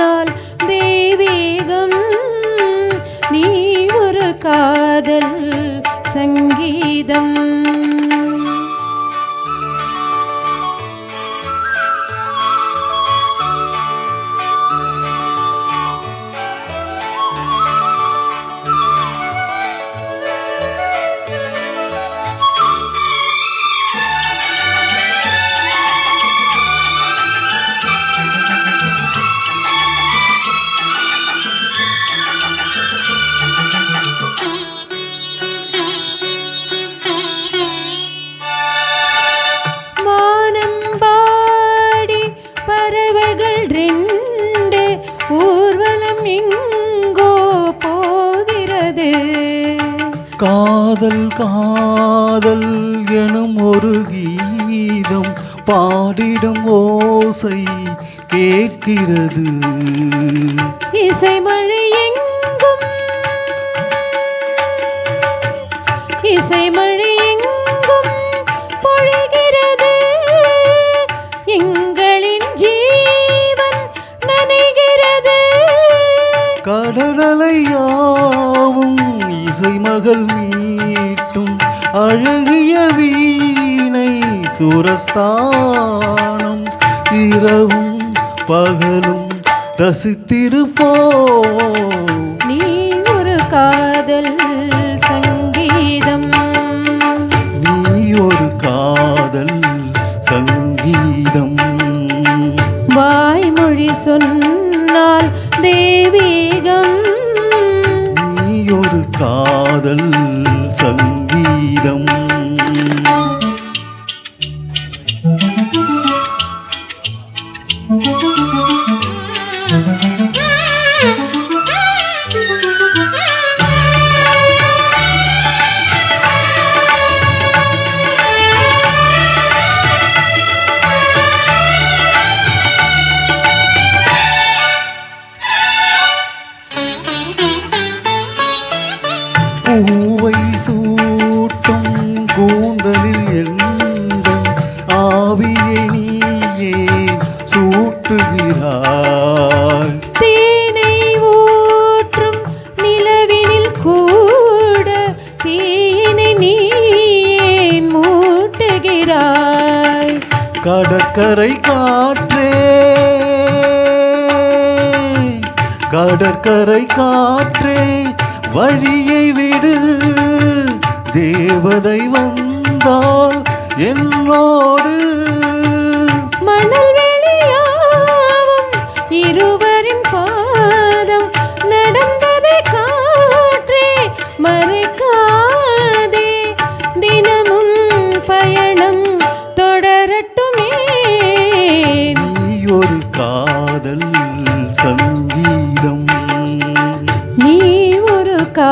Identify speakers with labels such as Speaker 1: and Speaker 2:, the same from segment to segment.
Speaker 1: சொன்னால் தெய்வீகம். நீ ஒரு காதல் சங்கீதம்.
Speaker 2: காதல் காதல் எனும் ஒரு கீதம் பாடிடும் ஓசை கேட்கிறது.
Speaker 1: இசைமழை எங்கும் இசைமழை எங்கும் பொழிகிறது
Speaker 2: அழகிய வீணை சுரஸ்தானம் இரவும் பகலும் ரசித்திருப்போம்.
Speaker 1: நீ ஒரு காதல் சங்கீதம்.
Speaker 2: நீ ஒரு காதல் சங்கீதம்.
Speaker 1: வாய்மொழி சொன்னால் தெய்வீகம்.
Speaker 2: நீ ஒரு காதல் சங்கீதம் Cô ấy. சூட்டுகிறாய்
Speaker 1: தேனை ஊற்றும் நிலவினில் கூட தீயினை நீ ஏன் மூட்டுகிறாய்.
Speaker 2: கடற்கரை காற்றே கடற்கரை காற்றே வழியை விடு. தேவதை வந்தால் என்னோடு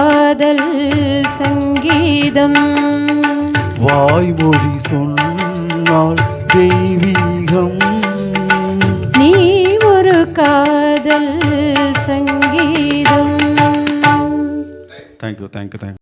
Speaker 1: காதல் சங்கீதம்.
Speaker 2: வாய்மொழி சொன்னால் தெய்வீகம்.
Speaker 1: நீ ஒரு காதல் சங்கீதம்.
Speaker 2: Thank you thank you thank you